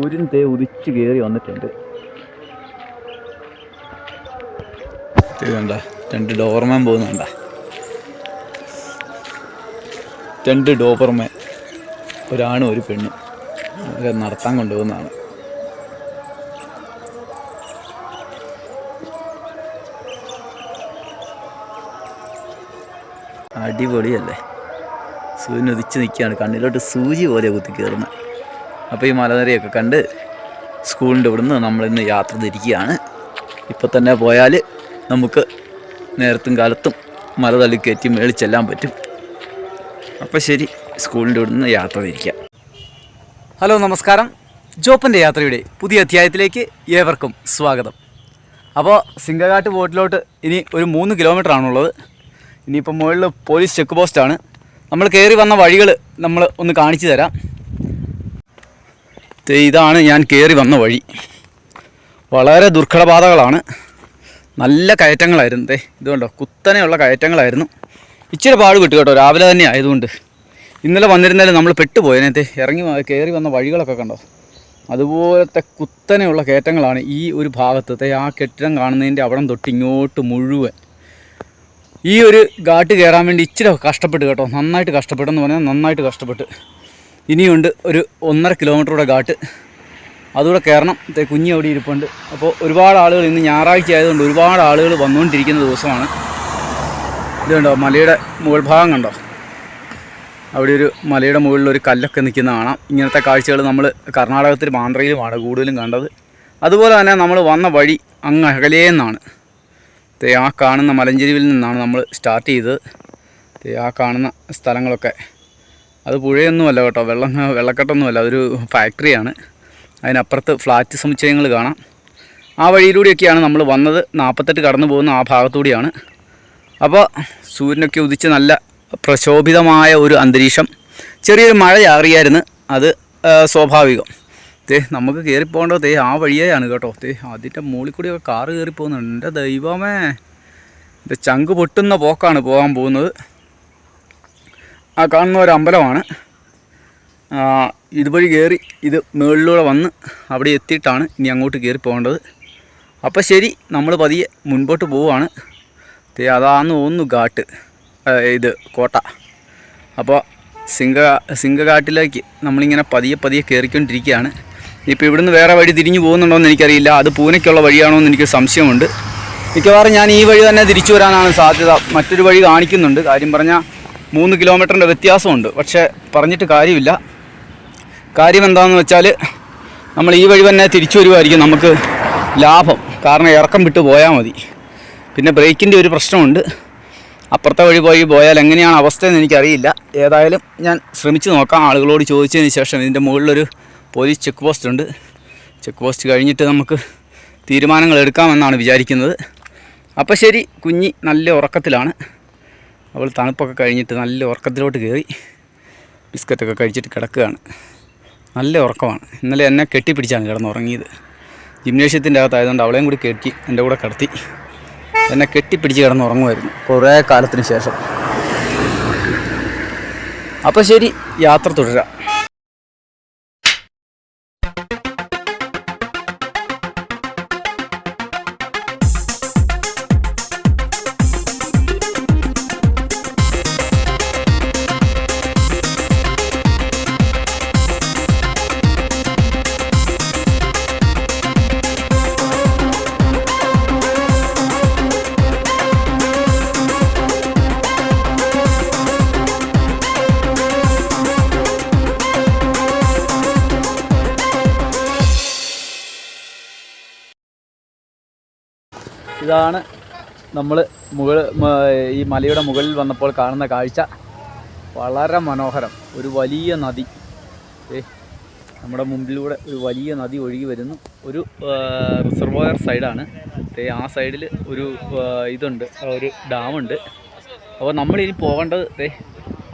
സൂര്യൻ തേ ഉദിച്ച് കയറി വന്നിട്ടുണ്ട്. ഇത് കണ്ട? രണ്ട് ഡോർമാൻ പോകുന്നുണ്ട രണ്ട് ഡോബർമാൻ ഒരാണും ഒരു പെണ്ണും. അവരെ നടത്താൻ കൊണ്ടുപോകുന്നതാണ്. അടിപൊളിയല്ലേ? സൂര്യൻ ഉദിച്ച് നിൽക്കുകയാണ്. കണ്ണിലോട്ട് സൂചി പോലെ കുത്തി കയറുന്നത്. അപ്പോൾ ഈ മലനിരയൊക്കെ കണ്ട് സ്കൂളിന്റെ ഇവിടുന്ന് നമ്മളിന്ന് യാത്ര തിരിക്കുകയാണ്. ഇപ്പോൾ തന്നെ പോയാൽ നമുക്ക് നേരത്തും കാലത്തും മല തള്ളി കയറ്റി മേളിൽ ചെല്ലാൻ പറ്റും. അപ്പോൾ ശരി സ്കൂളിന്റെ ഇവിടുന്ന് യാത്ര തിരിക്കാം. ഹലോ നമസ്കാരം. ജോപ്പന്റെ യാത്രയുടെ പുതിയ അധ്യായത്തിലേക്ക് ഏവർക്കും സ്വാഗതം. അപ്പോൾ സിംഗകാട്ട് ബോട്ടിലോട്ട് ഇനി ഒരു മൂന്ന് കിലോമീറ്റർ ആണുള്ളത്. ഇനിയിപ്പോൾ മുകളിൽ പോലീസ് ചെക്ക് പോസ്റ്റാണ് നമ്മൾ കയറി വന്ന വഴികൾ നമ്മൾ ഒന്ന് കാണിച്ചു തരാം. ഇതാണ് ഞാൻ കയറി വന്ന വഴി. വളരെ ദുർഘടപാതകളാണ് നല്ല കയറ്റങ്ങളായിരുന്നു. ദേ ഇതുകൊണ്ടോ കുത്തനെയുള്ള കയറ്റങ്ങളായിരുന്നു. ഇച്ചിരി പാട് വിട്ടു കേട്ടോ. രാവിലെ തന്നെ ആയതുകൊണ്ട്. ഇന്നലെ വന്നിരുന്നാലും നമ്മൾ പെട്ടുപോയതിനകത്ത് ഇറങ്ങി കയറി വന്ന വഴികളൊക്കെ കണ്ടോ? അതുപോലത്തെ കുത്തനെയുള്ള കയറ്റങ്ങളാണ് ഈ ഒരു ഭാഗത്തത്തെ ആ കെട്ടിടം കാണുന്നതിന്റെ അവിടം തൊട്ട് ഇങ്ങോട്ട് മുഴുവൻ. ഈ ഒരു ഘാട്ട് കയറാൻ വേണ്ടി ഇച്ചിരി കഷ്ടപ്പെട്ട് കേട്ടോ. നന്നായിട്ട് കഷ്ടപ്പെട്ടെന്ന് പറഞ്ഞാൽ നന്നായിട്ട് കഷ്ടപ്പെട്ട്. ഇനിയുണ്ട് ഒരു ഒന്നര കിലോമീറ്ററുടെ ഘാട്ട്. അതുകൂടെ കയറണം. കുഞ്ഞി അവിടെ ഇരിപ്പുണ്ട്. അപ്പോൾ ഒരുപാട് ആളുകൾ ഇന്ന് ഞായറാഴ്ച ആയതുകൊണ്ട് ഒരുപാട് ആളുകൾ വന്നുകൊണ്ടിരിക്കുന്ന ദിവസമാണ്. ഇത് കണ്ടോ മലയുടെ മുകൾ ഭാഗം കണ്ടോ? അവിടെ ഒരു മലയുടെ മുകളിൽ ഒരു കല്ലൊക്കെ നിൽക്കുന്ന കാണാം. ഇങ്ങനത്തെ കാഴ്ചകൾ നമ്മൾ കർണാടകത്തിൽ ആന്ധ്രയിലുമാണ് കൂടുതലും കണ്ടത്. അതുപോലെ തന്നെ നമ്മൾ വന്ന വഴി അങ്ങ് അകലേന്നാണ് ആ കാണുന്ന മലഞ്ചെരിവിൽ നിന്നാണ് നമ്മൾ സ്റ്റാർട്ട് ചെയ്തത്. ആ കാണുന്ന സ്ഥലങ്ങളൊക്കെ അത് പുഴയൊന്നുമല്ല കേട്ടോ. വെള്ളം വെള്ളക്കെട്ടൊന്നുമല്ല. അതൊരു ഫാക്ടറിയാണ്. അതിനപ്പുറത്ത് ഫ്ലാറ്റ് സമുച്ചയങ്ങൾ കാണാം. ആ വഴിയിലൂടെയൊക്കെയാണ് നമ്മൾ വന്നത്. നാൽപ്പത്തെട്ട് കടന്നു പോകുന്ന ആ ഭാഗത്തൂടെയാണ് അപ്പോൾ സൂര്യനൊക്കെ ഉദിച്ച് നല്ല പ്രശോഭിതമായ ഒരു അന്തരീക്ഷം. ചെറിയൊരു മഴ അത് സ്വാഭാവികം. തേ നമുക്ക് കയറിപ്പോകേണ്ടോ തേ ആ വഴിയാണ് കേട്ടോ. തേ അതിന്റെ മുകളിൽ കൂടിയൊക്കെ കാറ് കയറിപ്പോകുന്നുണ്ട് ദൈവമേ. എന്റെ ചങ്ക് പൊട്ടുന്ന പോക്കാണ് പോകാൻ പോകുന്നത്. ആ കാണുന്ന ഒരു അമ്പലമാണ്. ഇതുവഴി കയറി ഇത് മുകളിലൂടെ വന്ന് അവിടെ എത്തിയിട്ടാണ് ഇനി അങ്ങോട്ട് കയറി പോകേണ്ടത്. അപ്പോൾ ശരി നമ്മൾ പതിയെ മുൻപോട്ട് പോവുകയാണ്. അതാന്ന് തോന്നുന്നു ഘാട്ട് ഇത് കോട്ട. അപ്പോൾ സിംഗ സിംഗഘാട്ടിലേക്ക് നമ്മളിങ്ങനെ പതിയെ പതിയെ കയറിക്കൊണ്ടിരിക്കുകയാണ്. ഇപ്പോൾ ഇവിടുന്ന് വേറെ വഴി തിരിഞ്ഞു പോകുന്നുണ്ടോ എന്ന് എനിക്കറിയില്ല. അത് പൂനെക്കുള്ള വഴിയാണോ എന്ന് എനിക്ക് സംശയമുണ്ട്. മിക്കവാറും ഞാൻ ഈ വഴി തന്നെ തിരിച്ചു വരാനാണ് സാധ്യത. മറ്റൊരു വഴി കാണിക്കുന്നുണ്ട്. കാര്യം പറഞ്ഞാൽ മൂന്ന് കിലോമീറ്ററിന്റെ വ്യത്യാസമുണ്ട്. പക്ഷേ പറഞ്ഞിട്ട് കാര്യമില്ല. കാര്യം എന്താണെന്ന് വെച്ചാൽ നമ്മൾ ഈ വഴി തന്നെ തിരിച്ചു വരുമായിരിക്കും നമുക്ക് ലാഭം. കാരണം ഇറക്കം വിട്ട് പോയാൽ മതി. പിന്നെ ബ്രേക്കിന്റെ ഒരു പ്രശ്നമുണ്ട്. അപ്പുറത്തെ വഴി പോയി പോയാൽ എങ്ങനെയാണ് അവസ്ഥയെന്ന് എനിക്കറിയില്ല. ഏതായാലും ഞാൻ ശ്രമിച്ചു നോക്കാം. ആളുകളോട് ചോദിച്ചതിന് ശേഷം ഇതിന്റെ മുകളിലൊരു പോലീസ് ചെക്ക് പോസ്റ്റ് ഉണ്ട്. ചെക്ക് പോസ്റ്റ് കഴിഞ്ഞിട്ട് നമുക്ക് തീരുമാനങ്ങൾ എടുക്കാമെന്നാണ് വിചാരിക്കുന്നത്. അപ്പോൾ ശരി കുഞ്ഞി നല്ല ഉറക്കത്തിലാണ്. അവൾ തണുപ്പൊക്കെ കഴിഞ്ഞിട്ട് നല്ല ഉറക്കത്തിലോട്ട് കയറി ബിസ്ക്കറ്റൊക്കെ കഴിച്ചിട്ട് കിടക്കുകയാണ്. നല്ല ഉറക്കമാണ്. ഇന്നലെ എന്നെ കെട്ടിപ്പിടിച്ചാണ് കിടന്നുറങ്ങിയത് ജിംനേഷ്യത്തിന്റെ അകത്തായതുകൊണ്ട് അവളെയും കൂടി കെട്ടി എന്റെ കൂടെ കിടത്തി. എന്നെ കെട്ടിപ്പിടിച്ച് കിടന്നുറങ്ങുമായിരുന്നു കുറേ കാലത്തിന് ശേഷം. അപ്പോൾ ശരി യാത്ര തുടരാം. ഇതാണ് നമ്മൾ മുകൾ ഈ മലയുടെ മുകളിൽ വന്നപ്പോൾ കാണുന്ന കാഴ്ച. വളരെ മനോഹരം. ഒരു വലിയ നദി. ഏ നമ്മുടെ മുമ്പിലൂടെ ഒരു വലിയ നദി ഒഴുകി വരുന്നു. ഒരു റിസർവോയർ സൈഡാണ്. ആ സൈഡിൽ ഒരു ഇതുണ്ട്. ഒരു ഡാമുണ്ട്. അപ്പോൾ നമ്മളിനി പോകേണ്ടത് ദേ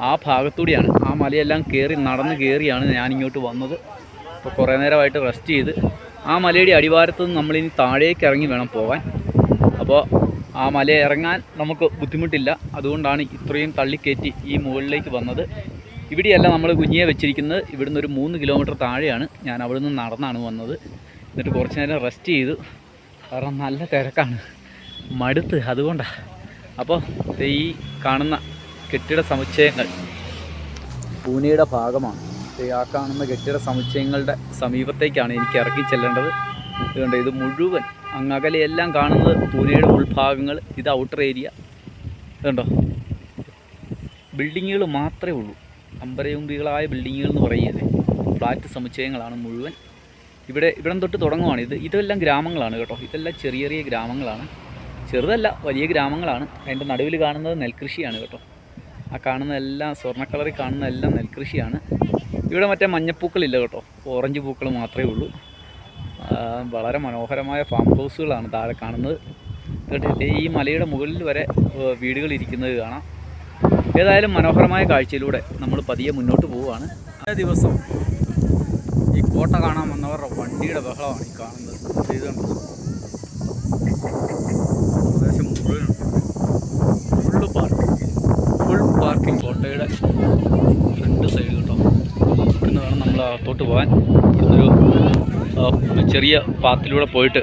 ആ ഭാഗത്തൂടെയാണ്. ആ മലയെല്ലാം കയറി നടന്ന് കയറിയാണ് ഞാനിങ്ങോട്ട് വന്നത്. അപ്പോൾ കുറേ നേരമായിട്ട് റെസ്റ്റ് ചെയ്ത് ആ മലയുടെ അടിവാരത്ത് നിന്ന് നമ്മളിനി താഴേക്ക് ഇറങ്ങി വേണം പോകാൻ. അപ്പോൾ ആ മല ഇറങ്ങാൻ നമുക്ക് ബുദ്ധിമുട്ടില്ല. അതുകൊണ്ടാണ് ഇത്രയും തള്ളിക്കയറ്റി ഈ മുകളിലേക്ക് വന്നത്. ഇവിടെയല്ല നമ്മൾ കുഞ്ഞിയെ വെച്ചിരിക്കുന്നത്. ഇവിടുന്ന് ഒരു മൂന്ന് കിലോമീറ്റർ താഴെയാണ്. ഞാൻ അവിടെ നിന്ന് നടന്നാണ് വന്നത്. എന്നിട്ട് കുറച്ച് നേരം റെസ്റ്റ് ചെയ്തു. കാരണം നല്ല തിരക്കാണ്. മടുത്ത്. അതുകൊണ്ടാണ് അപ്പോൾ ഈ കാണുന്ന കെട്ടിട സമുച്ചയങ്ങൾ പൂനെയുടെ ഭാഗമാണ്. ആ കാണുന്ന കെട്ടിട സമുച്ചയങ്ങളുടെ സമീപത്തേക്കാണ് എനിക്ക് ഇറക്കി ചെല്ലേണ്ടത്. അതുകൊണ്ട് ഇത് മുഴുവൻ അങ്ങകലെ എല്ലാം കാണുന്നത് പൂനെയുടെ ഉൾഭാഗങ്ങൾ ഇത് ഔട്ടർ ഏരിയ ഇതുണ്ടോ ബിൽഡിങ്ങുകൾ മാത്രമേ ഉള്ളൂ. അമ്പരയുമ്പികളായ ബിൽഡിങ്ങുകൾ എന്ന് പറയുന്നത്. ഫ്ലാറ്റ് സമുച്ചയങ്ങളാണ് മുഴുവൻ. ഇവിടെ ഇവിടം തൊട്ട് തുടങ്ങുവാണ് ഇത്. ഇതെല്ലാം ഗ്രാമങ്ങളാണ് കേട്ടോ. ഇതെല്ലാം ചെറിയ ചെറിയ ഗ്രാമങ്ങളാണ്. ചെറുതല്ല വലിയ ഗ്രാമങ്ങളാണ്. അതിന്റെ നടുവിൽ കാണുന്നത് നെൽകൃഷിയാണ് കേട്ടോ. ആ കാണുന്ന എല്ലാം സ്വർണ കാണുന്ന എല്ലാം നെൽകൃഷിയാണ്. ഇവിടെ മറ്റേ മഞ്ഞപ്പൂക്കളില്ല കേട്ടോ. ഓറഞ്ച് പൂക്കൾ മാത്രമേ ഉള്ളൂ. വളരെ മനോഹരമായ ഫാം ഹൗസുകളാണ് താഴെ കാണുന്നത്. ഈ മലയുടെ മുകളിൽ വരെ വീടുകൾ ഇരിക്കുന്നത് കാണാം. ഏതായാലും മനോഹരമായ കാഴ്ചയിലൂടെ നമ്മൾ പതിയെ മുന്നോട്ട് പോവുകയാണ്. ആ ദിവസം ഈ കോട്ട കാണാൻ വന്നവരുടെ വണ്ടിയുടെ ബഹളമാണ് ഈ കാണുന്നത്. ചെയ്തുകൊണ്ട് കണ്ടോ? പ്രദേശം മുഴുവനുണ്ട് ഫുള്ള് പാർക്കിംഗ് ഫുൾ പാർക്കിംഗ് കോട്ടയുടെ ഫ്രണ്ട് സൈഡ് കേട്ടോ. ഇവിടുന്ന് വേണം നമ്മൾ അകത്തോട്ട് പോകാൻ. ഇവിടുന്നൊരു ചെറിയ പാത്തിലൂടെ പോയിട്ട്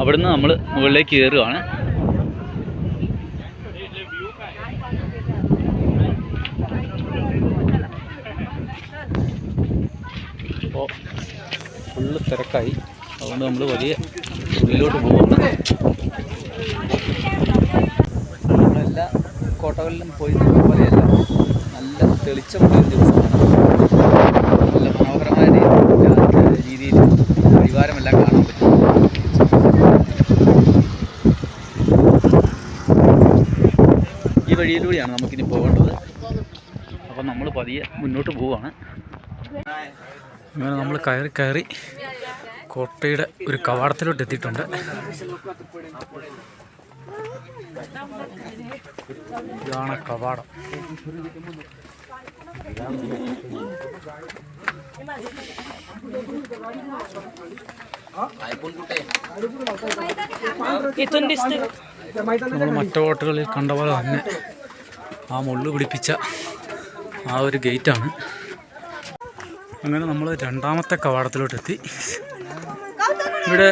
അവിടുന്ന് നമ്മൾ മുകളിലേക്ക് കയറുകയാണ് അപ്പോൾ ഫുള്ള് തിരക്കായി. അതുകൊണ്ട് നമ്മൾ വലിയ ഉള്ളിലോട്ട് പോകുന്നു നമ്മളെല്ലാ കോട്ടകളിലും പോയി പോലെയല്ല. നല്ല തെളിച്ചമുള്ള ഒരു ദിവസമാണ് നല്ല മനോഹരമായ രീതി- രീതിയിൽ ഈ വഴിയിലൂടെയാണ് നമുക്കിനി പോകേണ്ടത്. അപ്പം നമ്മൾ പതിയെ മുന്നോട്ട് പോവുകയാണ്. അങ്ങനെ നമ്മൾ കയറി കയറി കോട്ടയുടെ ഒരു കവാടത്തിലോട്ട് എത്തിയിട്ടുണ്ട്. ഇതാണ് കവാടം. നമ്മൾ മറ്റ ഹോട്ടലുകളിൽ കണ്ട പോലെ തന്നെ ആ മുള്ളു പിടിപ്പിച്ച ആ ഒരു ഗേറ്റാണ്. അങ്ങനെ നമ്മൾ രണ്ടാമത്തെ കവാടത്തിലോട്ട് എത്തി ഇവിടെ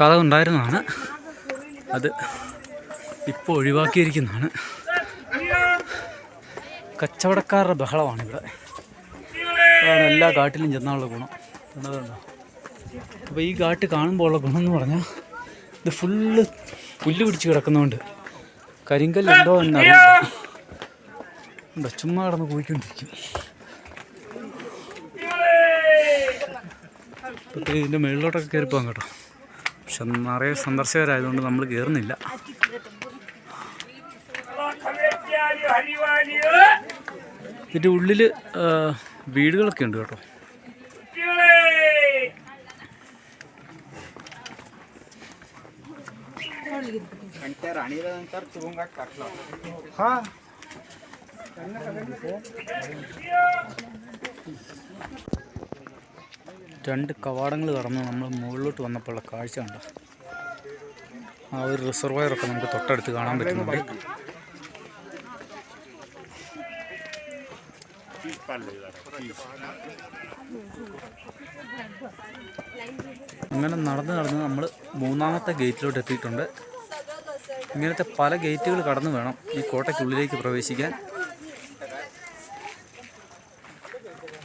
കഥ ഉണ്ടായിരുന്നതാണ്. അത് ഇപ്പോൾ ഒഴിവാക്കിയിരിക്കുന്നതാണ്. കച്ചവടക്കാരുടെ ബഹളമാണ് ഇവിടെ അതാണ് എല്ലാ കാട്ടിലും ചെന്നാലുള്ള ഗുണം. കണ്ടതുണ്ടോ? അപ്പോൾ ഈ ഉള്ള ഗുണം എന്ന് പറഞ്ഞാൽ ഇത് ഫുള്ള് പുല്ല് പിടിച്ച് കിടക്കുന്നതുകൊണ്ട് കരിങ്കല്ലുണ്ടോ എന്നറിയില്ല. ഉണ്ടോ? ചുമ്മാ കിടന്ന് പോയിക്കൊണ്ടിരിക്കും ഇതിന്റെ മുകളിലോട്ടൊക്കെ കയറി പോകാം കേട്ടോ. പക്ഷെ നിറയെ സന്ദർശകരായതുകൊണ്ട് നമ്മൾ കയറുന്നില്ല. ഇതിന്റെ ഉള്ളിൽ വീടുകളൊക്കെ ഉണ്ട് കേട്ടോ. രണ്ട് കവാടങ്ങൾ കടന്ന് നമ്മൾ മുകളിലോട്ട് വന്നപ്പോഴുള്ള കാഴ്ച കണ്ടോ? ആ ഒരു റിസർവയറൊക്കെ നമുക്ക് തൊട്ടടുത്ത് കാണാൻ പറ്റുന്നുണ്ട്. അങ്ങനെ നടന്ന് നടന്ന് നമ്മൾ മൂന്നാമത്തെ ഗേറ്റിലോട്ട് എത്തിയിട്ടുണ്ട്. ഇങ്ങനത്തെ പല ഗേറ്റുകൾ കടന്നു വേണം ഈ കോട്ടയ്ക്കുള്ളിലേക്ക് പ്രവേശിക്കാൻ.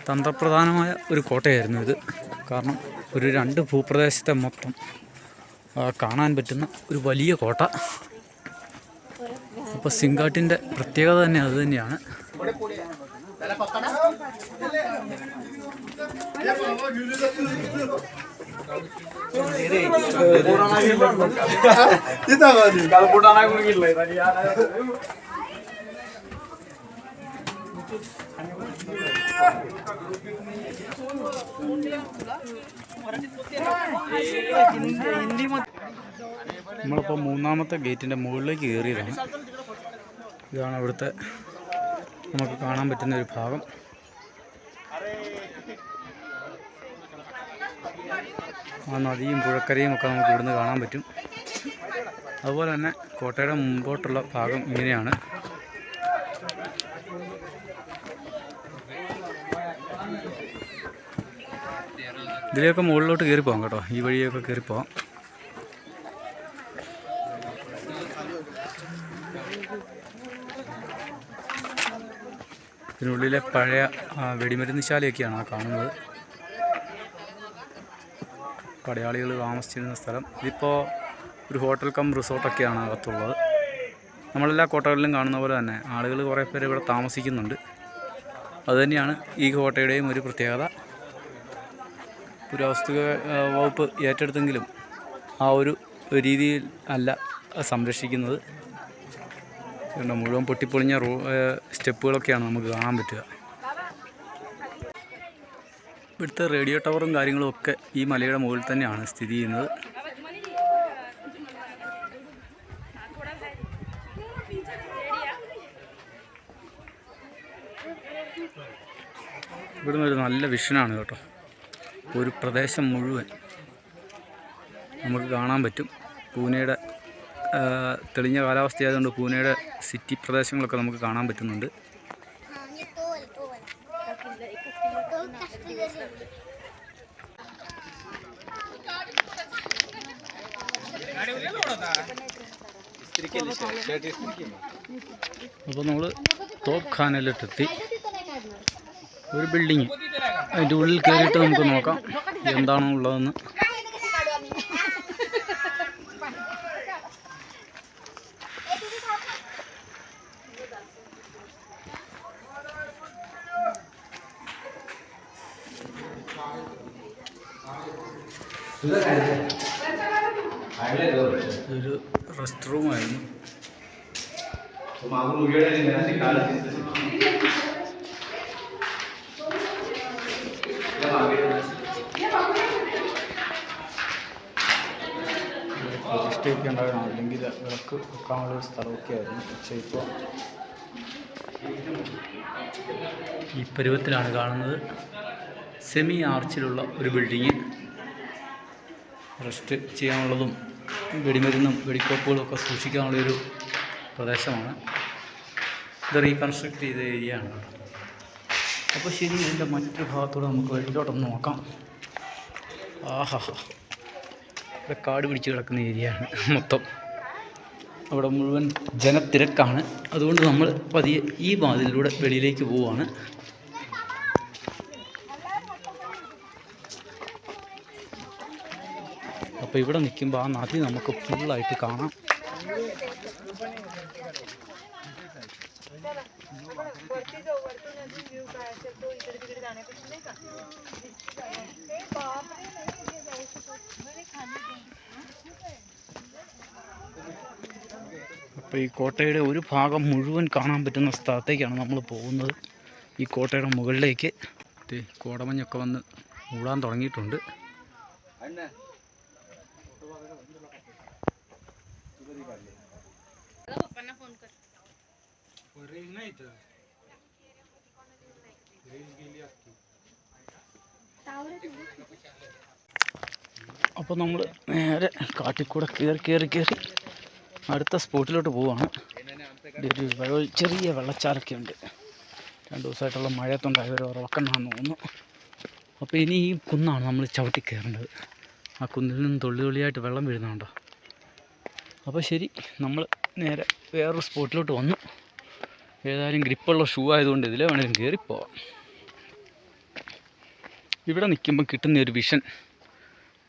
തന്ത്രപ്രധാനമായ ഒരു കോട്ടയായിരുന്നു ഇത്. കാരണം ഒരു രണ്ട് ഭൂപ്രദേശത്തെ മൊത്തം കാണാൻ പറ്റുന്ന ഒരു വലിയ കോട്ട. അപ്പോൾ സിങ്കാട്ടിന്റെ പ്രത്യേകത തന്നെ അത് തന്നെയാണ്. നമ്മളിപ്പോൾ മൂന്നാമത്തെ ഗേറ്റിന്റെ മുകളിലേക്ക് കയറിയതാണ്. ഇതാണ് അവിടുത്തെ നമുക്ക് കാണാൻ പറ്റുന്ന ഒരു ഭാഗം. ആ നദിയും പുഴക്കരയും ഒക്കെ നമുക്ക് ഇവിടുന്ന് കാണാൻ പറ്റും. അതുപോലെ തന്നെ കോട്ടയുടെ മുമ്പോട്ടുള്ള ഭാഗം ഇങ്ങനെയാണ്. ഇതിലേക്ക് മുകളിലോട്ട് കയറി പോകാം കേട്ടോ. ഈ വഴിയൊക്കെ കയറി പോകാം. ഇതിനുള്ളിലെ പഴയ വെടിമരുന്ന് ശാലയൊക്കെയാണ് ആ കാണുന്നത്. പടയാളികൾ താമസിച്ചിരുന്ന സ്ഥലം. ഇതിപ്പോൾ ഒരു ഹോട്ടൽ കം റിസോർട്ടൊക്കെയാണ് അകത്തുള്ളത്. നമ്മളെല്ലാ കോട്ടകളിലും കാണുന്ന പോലെ തന്നെ ആളുകൾ കുറേ പേര് ഇവിടെ താമസിക്കുന്നുണ്ട്. അതുതന്നെയാണ് ഈ കോട്ടയുടെയും ഒരു പ്രത്യേകത. പുരാവസ്തു വകുപ്പ് ഏറ്റെടുത്തെങ്കിലും ആ ഒരു രീതിയിൽ അല്ല സംരക്ഷിക്കുന്നത്. മുഴുവൻ പൊട്ടിപ്പൊളിഞ്ഞ റോ സ്റ്റെപ്പുകളൊക്കെയാണ് നമുക്ക് കാണാൻ പറ്റുക. ഇവിടുത്തെ റേഡിയോ ടവറും കാര്യങ്ങളും ഒക്കെ ഈ മലയുടെ മുകളിൽ തന്നെയാണ് സ്ഥിതി ചെയ്യുന്നത്. ഇവിടുന്ന് ഒരു നല്ല വിഷനാണ് കേട്ടോ. ഒരു പ്രദേശം മുഴുവൻ നമുക്ക് കാണാൻ പറ്റും. പൂനെയുടെ തെളിഞ്ഞ കാലാവസ്ഥയായതുകൊണ്ട് പൂനെയുടെ സിറ്റി പ്രദേശങ്ങളൊക്കെ നമുക്ക് കാണാൻ പറ്റുന്നുണ്ട്. അപ്പോൾ നമ്മൾ തോപ്പ് ഖാനയിലിട്ടെത്തി ഒരു ബിൽഡിങ് അതിന്റെ ഉള്ളിൽ കയറിയിട്ട് നമുക്ക് നോക്കാം. എന്താണോ ഉള്ളതെന്ന് ഇതൊരു റെസ്റ്റ് റൂമായിരുന്നു പ്രതിഷ്ഠയൊക്കെ ഉണ്ടായിരുന്നു. അല്ലെങ്കിൽ വിളക്ക് വെക്കാനുള്ള ഒരു സ്ഥലമൊക്കെ ആയിരുന്നു. പക്ഷേ ഇപ്പോൾ ഈ പരുവത്തിലാണ് കാണുന്നത്. സെമി ആർച്ചിലുള്ള ഒരു ബിൽഡിങ്. റെസ്റ്റ് ചെയ്യാനുള്ളതും വെടിമരുന്നും സൂക്ഷിക്കാനുള്ള ഒരു പ്രദേശമാണ്. ഇത് റീകൺസ്ട്രക്ട് ചെയ്ത ഏരിയ ആണ് അപ്പോൾ ശരി ഇതിന്റെ മറ്റൊരു ഭാഗത്തൂടെ നമുക്ക് വെളിയിലോട്ടൊന്ന് നോക്കാം. ആഹാ. ഇവിടെ കാട് പിടിച്ച് കിടക്കുന്ന ഏരിയ ആണ് മൊത്തം. അവിടെ മുഴുവൻ ജനത്തിരക്കാണ്. അതുകൊണ്ട് നമ്മൾ പതിയെ ഈ വാതിലിലൂടെ വെളിയിലേക്ക് പോവുകയാണ് അപ്പോൾ ഇവിടെ നിൽക്കുമ്പോൾ ആ നദി നമുക്ക് ഫുള്ളായിട്ട് കാണാം. അപ്പോൾ ഈ കോട്ടയുടെ ഒരു ഭാഗം മുഴുവൻ കാണാൻ പറ്റുന്ന സ്ഥലത്തേക്കാണ് നമ്മൾ പോകുന്നത്. ഈ കോട്ടയുടെ മുകളിലേക്ക് കോടമഞ്ഞൊക്കെ വന്ന് മൂടാൻ തുടങ്ങിയിട്ടുണ്ട്. അപ്പോൾ നമ്മൾ നേരെ കാട്ടിൽ കൂടെ കയറി കയറി കയറി അടുത്ത സ്പോട്ടിലോട്ട് പോവാണ്. ഒരു ചെറിയ വെള്ളച്ചാലൊക്കെ ഉണ്ട്. രണ്ട് ദിവസമായിട്ടുള്ള മഴയത്തുണ്ടായ ഒരു ഉറക്കണ്ണാന്ന് തോന്നുന്നു. അപ്പോൾ ഇനി ഈ കുന്നാണ് നമ്മൾ ചവിട്ടി കയറേണ്ടത്. ആ കുന്നിൽ നിന്ന് തുള്ളി വെള്ളം വീഴുന്നുണ്ടോ അപ്പോൾ ശരി നമ്മൾ നേരെ വേറൊരു സ്പോട്ടിലോട്ട് വന്നു. ഏതായാലും ഗ്രിപ്പുള്ള ഷൂ ആയതുകൊണ്ട് ഇതിലേ വേണമെങ്കിലും കയറിപ്പോവാം ഇവിടെ നിൽക്കുമ്പോൾ കിട്ടുന്ന ഒരു വിഷൻ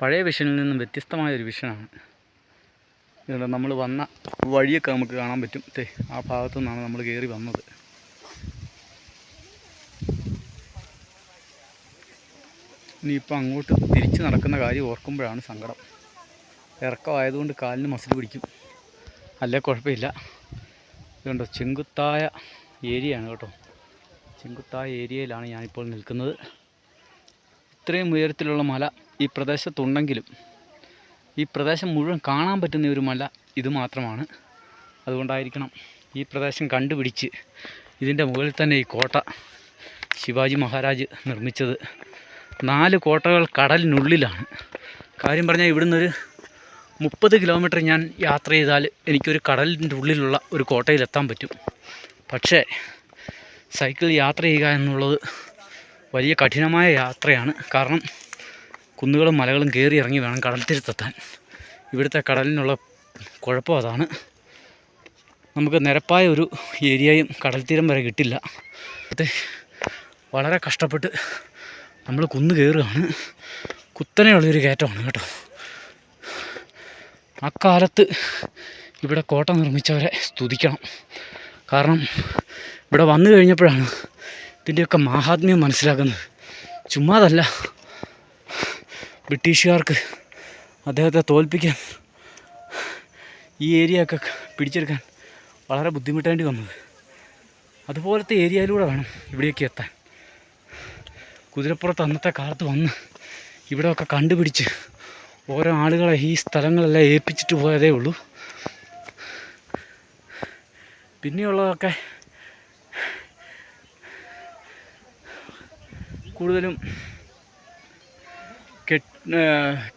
പഴയ വിഷനിൽ നിന്നും വ്യത്യസ്തമായ ഒരു വിഷനാണ് ഇതുകൊണ്ട് നമ്മൾ വന്ന വഴിയൊക്കെ നമുക്ക് കാണാൻ പറ്റും. തേ ആ ഭാഗത്തു നിന്നാണ് നമ്മൾ കയറി വന്നത്. ഇനിയിപ്പോൾ അങ്ങോട്ട് തിരിച്ച് നടക്കുന്ന കാര്യം ഓർക്കുമ്പോഴാണ് സങ്കടം. ഇറക്കമായതുകൊണ്ട് കാലിന് മസിൽ പിടിക്കും. അല്ലേ കുഴപ്പമില്ല. ഇതുണ്ടോ? ചെങ്കുത്തായ ഏരിയയാണ് കേട്ടോ. ചെങ്കുത്തായ ഏരിയയിലാണ് ഞാനിപ്പോൾ നിൽക്കുന്നത്. ഇത്രയും ഉയരത്തിലുള്ള മല ഈ പ്രദേശത്തുണ്ടെങ്കിലും ഈ പ്രദേശം മുഴുവൻ കാണാൻ പറ്റുന്ന ഒരു മല ഇത് മാത്രമാണ്. അതുകൊണ്ടായിരിക്കണം ഈ പ്രദേശം കണ്ടുപിടിച്ച് ഇതിന്റെ മുകളിൽ തന്നെ ഈ കോട്ട ശിവാജി മഹാരാജ് നിർമ്മിച്ചത്. നാല് കോട്ടകൾ കടലിനുള്ളിലാണ്. കാര്യം പറഞ്ഞാൽ ഇവിടുന്ന് ഒരു മുപ്പത് കിലോമീറ്റർ ഞാൻ യാത്ര ചെയ്താൽ എനിക്കൊരു കടലിന്റെ ഉള്ളിലുള്ള ഒരു കോട്ടയിലെത്താൻ പറ്റും. പക്ഷേ സൈക്കിൾ യാത്ര ചെയ്യുക എന്നുള്ളത് വലിയ കഠിനമായ യാത്രയാണ്. കാരണം കുന്നുകളും മലകളും കയറി ഇറങ്ങി വേണം കടൽ തീരത്തെത്താൻ ഇവിടുത്തെ കടലിനുള്ള കുഴപ്പം അതാണ്. നമുക്ക് നിരപ്പായ ഒരു ഏരിയയും കടൽത്തീരം തീരം വരെ കിട്ടില്ല. വളരെ കഷ്ടപ്പെട്ട് നമ്മൾ കുന്ന് കയറുകയാണ്. കുത്തനെയുള്ളൊരു കയറ്റമാണ് കേട്ടോ. അക്കാലത്ത് ഇവിടെ കോട്ട നിർമ്മിച്ചവരെ സ്തുതിക്കണം. കാരണം ഇവിടെ വന്നു കഴിഞ്ഞപ്പോഴാണ് ഇതിന്റെയൊക്കെ മാഹാത്മ്യം മനസ്സിലാക്കുന്നത് ചുമ്മാതല്ല ബ്രിട്ടീഷുകാർക്ക് അദ്ദേഹത്തെ തോൽപ്പിക്കാൻ ഈ ഏരിയ ഒക്കെ പിടിച്ചെടുക്കാൻ വളരെ ബുദ്ധിമുട്ടേണ്ടി വന്നത്. അതുപോലത്തെ ഏരിയയിലൂടെ വേണം ഇവിടേക്ക് എത്താൻ. കുതിരപ്പുറത്ത് അന്നത്തെ കാലത്ത് വന്ന് ഇവിടെയൊക്കെ കണ്ടുപിടിച്ച് ഓരോ ആളുകളെ ഈ സ്ഥലങ്ങളെല്ലാം ഏൽപ്പിച്ചിട്ട് പോയതേ ഉള്ളൂ. പിന്നെയുള്ളതൊക്കെ കൂടുതലും കെട്ട്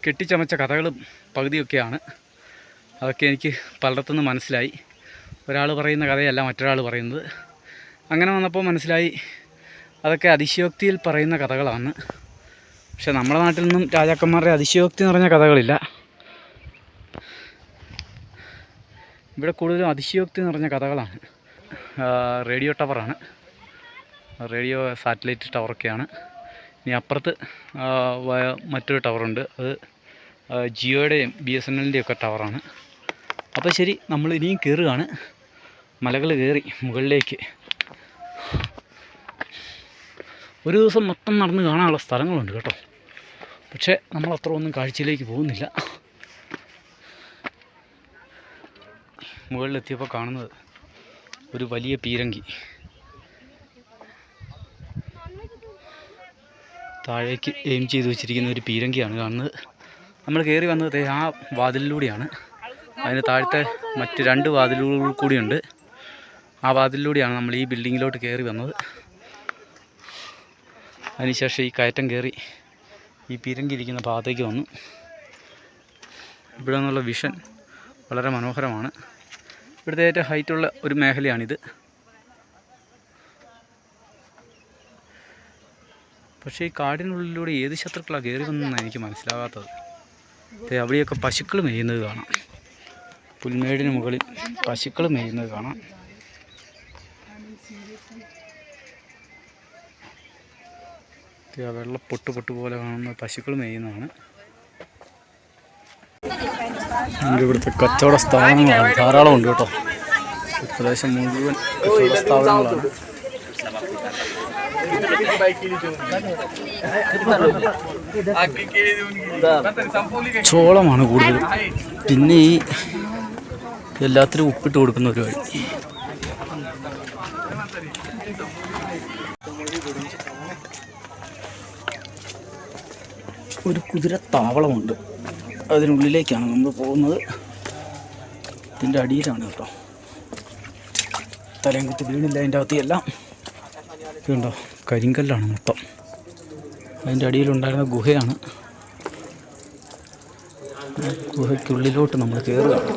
കെട്ടിച്ചമച്ച കഥകളും പകുതിയൊക്കെയാണ്. അതൊക്കെ എനിക്ക് പലയിടത്തുനിന്ന് മനസ്സിലായി. ഒരാൾ പറയുന്ന കഥയല്ല മറ്റൊരാൾ പറയുന്നത്. അങ്ങനെ വന്നപ്പോൾ മനസ്സിലായി. അതൊക്കെ അതിശയോക്തിയിൽ പറയുന്ന കഥകളാണ്. പക്ഷെ നമ്മുടെ നാട്ടിൽ നിന്നും രാജാക്കന്മാരുടെ അതിശയോക്തി നിറഞ്ഞ കഥകളില്ല. ഇവിടെ കൂടുതലും അതിശയോക്തി നിറഞ്ഞ കഥകളാണ്. റേഡിയോ ടവറാണ്. റേഡിയോ സാറ്റലൈറ്റ് ടവറൊക്കെയാണ്. ഇനി അപ്പുറത്ത് മറ്റൊരു ടവറുണ്ട്. അത് ജിയോയുടെയും ബി എസ് എൻ എല്ലിന്റെയും ഒക്കെ ടവറാണ്. അപ്പോൾ ശരി നമ്മൾ ഇനിയും കയറുകയാണ്. മലകൾ കയറി മുകളിലേക്ക്. ഒരു ദിവസം മൊത്തം നടന്ന് കാണാനുള്ള സ്ഥലങ്ങളുണ്ട് കേട്ടോ. പക്ഷേ നമ്മൾ അത്ര ഒന്നും കാഴ്ചയിലേക്ക് പോകുന്നില്ല. മുകളിലെത്തിയപ്പോൾ കാണുന്നത് ഒരു വലിയ പീരങ്കി. താഴേക്ക് എയിം ചെയ്ത് വെച്ചിരിക്കുന്ന ഒരു പീരങ്കിയാണ് കാണുന്നത്. നമ്മൾ കയറി വന്നത് ആ വാതിലിലൂടെയാണ്. അതിന് താഴത്തെ മറ്റ് രണ്ട് വാതിലുകൾ കൂടിയുണ്ട്. ആ വാതിലിലൂടെയാണ് നമ്മൾ ഈ ബിൽഡിങ്ങിലോട്ട് കയറി വന്നത്. അതിനുശേഷം ഈ കയറ്റം കയറി ഈ പീരങ്കിരിക്കുന്ന ഭാഗത്തേക്ക് വന്നു. ഇവിടെ നിന്നുള്ള വിഷൻ വളരെ മനോഹരമാണ്. ഇവിടുത്തെ ഏറ്റവും ഹൈറ്റുള്ള ഒരു മേഖലയാണിത്. പക്ഷേ ഈ കാടിനുള്ളിലൂടെ ഏത് ശത്രുക്കളാണ് കയറി വന്നതെന്ന് എനിക്ക് മനസ്സിലാകാത്തത്. അവിടെയൊക്കെ പശുക്കൾ മേയുന്നത് കാണാം. പുൽമേടിന് മുകളിൽ പശുക്കൾ മേയുന്നത് കാണാം. ആ വെള്ള പൊട്ട് പൊട്ട് പോലെ കാണുന്ന പശുക്കൾ മേയുന്നതാണ്. ഇവിടുത്തെ കച്ചവട സ്ഥാപനങ്ങളാണ്. ധാരാളം ഉണ്ട് കേട്ടോ. പ്രദേശം മുഴുവൻ കച്ചവട സ്ഥാപനങ്ങളാണ്. ചോളമാണ് കൂടുതലും. പിന്നെ ഈ എല്ലാത്തിനും ഉപ്പിട്ട് കൊടുക്കുന്ന ഒരു വഴി. ഒരു കുതിര താവളമുണ്ട്. അതിനുള്ളിലേക്കാണ് നമ്മൾ പോകുന്നത്. ഇതിന്റെ അടിയിലാണ് കേട്ടോ. തലയും കുത്തി വീണില്ല അതിന്റെ അകത്ത് എല്ലാം. ഇതുണ്ടോ കരിങ്കല്ലാണ് മൊത്തം. അതിന്റെ അടിയിലുണ്ടായിരുന്ന ഗുഹയാണ്. ഗുഹയ്ക്കുള്ളിലോട്ട് നമ്മൾ കയറുകയാണ്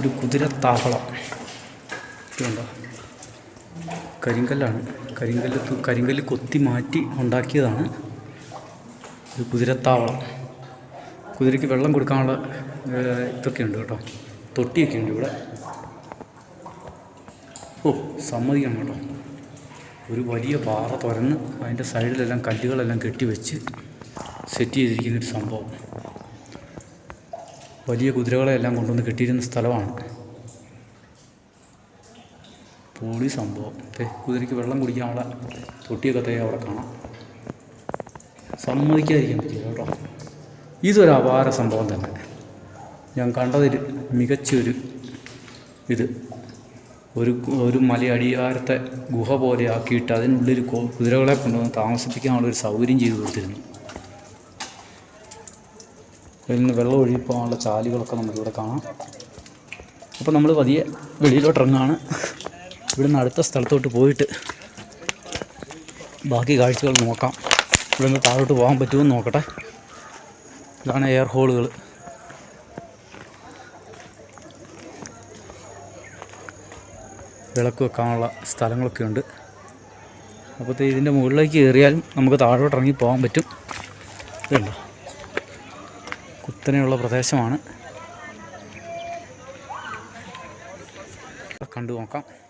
ഒരു കുതിരത്താവളം ഇതുണ്ടോ കരിങ്കല്ലാണ്. കരിങ്കല്ല് കരിങ്കല്ല് കൊത്തി മാറ്റി ഉണ്ടാക്കിയതാണ്. ഒരു കുതിരത്താവളം. കുതിരയ്ക്ക് വെള്ളം കൊടുക്കാനുള്ള ഇതൊക്കെ ഉണ്ട് കേട്ടോ. തൊട്ടിയൊക്കെ ഉണ്ട് ഇവിടെ. ഓ സമ്മതിക്കണം കേട്ടോ. ഒരു വലിയ പാറ തുറന്ന് അതിന്റെ സൈഡിലെല്ലാം കല്ലുകളെല്ലാം കെട്ടിവെച്ച് സെറ്റ് ചെയ്തിരിക്കുന്ന ഒരു സംഭവം. വലിയ കുതിരകളെല്ലാം കൊണ്ടുവന്ന് കെട്ടിയിരുന്ന സ്ഥലമാണ്. പൊളി സംഭവം. കുതിരയ്ക്ക് വെള്ളം കുടിക്കാനുള്ള തൊട്ടിയൊക്കെ തേ അവിടെ കാണാം. സമ്മതിക്കാതിരിക്കാൻ പറ്റില്ല കേട്ടോ. ഇതൊരു അപാര സംഭവം തന്നെ. ഞാൻ കണ്ടതിൽ മികച്ചൊരു ഇത്. ഒരു ഒരു മലയടിവാരത്തെ ഗുഹ പോലെ ആക്കിയിട്ട് അതിനുള്ളിൽ കുതിരകളെ കൊണ്ടുവന്ന് താമസിപ്പിക്കാനുള്ള ഒരു സൗകര്യം ചെയ്തു കൊടുത്തിരുന്നു. അതിൽ നിന്ന് വെള്ളം ഒഴുകിപ്പോകാനുള്ള ചാലുകളൊക്കെ നമുക്കിവിടെ കാണാം. അപ്പോൾ നമ്മൾ പതിയെ വെളിയിലോട്ടിറങ്ങാണ് ഇവിടുന്ന് അടുത്ത സ്ഥലത്തോട്ട് പോയിട്ട് ബാക്കി കാഴ്ചകൾ നോക്കാം. ഇവിടുന്ന് താഴോട്ട് പോകാൻ പറ്റുമെന്ന് നോക്കട്ടെ. ഇതാണ് എയർ ഹോളുകൾ വിളക്ക് വെക്കാനുള്ള സ്ഥലങ്ങളൊക്കെ ഉണ്ട്. അപ്പോൾ ഇതിന്റെ മുകളിലേക്ക് കയറിയാലും നമുക്ക് താഴോട്ട് ഇറങ്ങി പോകാൻ പറ്റും. ഇതുണ്ടോ? കുത്തനെയുള്ള പ്രദേശമാണ്. കണ്ടു നോക്കാം.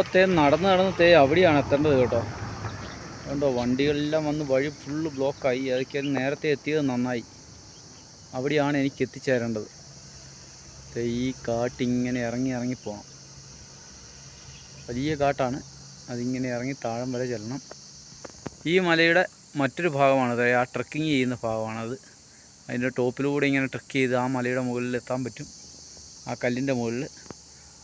ഇപ്പോൾ തേ നടന്ന് നടന്ന് തേ അവിടെയാണ് എത്തേണ്ടത് കേട്ടോ. അതുകൊണ്ടോ വണ്ടികളെല്ലാം വന്ന് വഴി ഫുള്ള് ബ്ലോക്കായി അതൊക്കെ നേരത്തെ എത്തിയത് നന്നായി. അവിടെയാണ് എനിക്ക് എത്തിച്ചേരേണ്ടത്. തേ ഈ കാട്ടിങ്ങനെ ഇറങ്ങി ഇറങ്ങി പോകണം വലിയ കാട്ടാണ്. അതിങ്ങനെ ഇറങ്ങി താഴം വരെ ചെല്ലണം. ഈ മലയുടെ മറ്റൊരു ഭാഗമാണ്. തേ ആ ട്രക്കിങ് ചെയ്യുന്ന ഭാഗമാണത് അതിന്റെ ടോപ്പിലൂടെ ഇങ്ങനെ ട്രക്ക് ചെയ്ത് ആ മലയുടെ മുകളിൽ എത്താൻ പറ്റും. ആ കല്ലിന്റെ മുകളിൽ.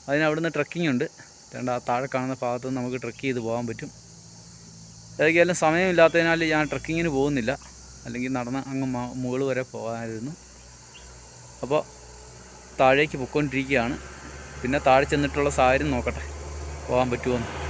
അതിന് അവിടുന്ന് ട്രക്കിംഗ് ഉണ്ട്. രണ്ട് ആ താഴെ കാണുന്ന ഭാഗത്ത് നമുക്ക് ട്രക്ക് ചെയ്ത് പോകാൻ പറ്റും. ഏതൊക്കെയാലും സമയമില്ലാത്തതിനാൽ ഞാൻ ട്രക്കിങ്ങിന് പോകുന്നില്ല. അല്ലെങ്കിൽ നടന്ന് അങ്ങ് മുകൾ വരെ പോകാമായിരുന്നു അപ്പോൾ താഴേക്ക് പൊയ്ക്കൊണ്ടിരിക്കുകയാണ്. പിന്നെ താഴെ ചെന്നിട്ടുള്ള സാഹചര്യം നോക്കട്ടെ. പോകാൻ പറ്റുമോ എന്ന്.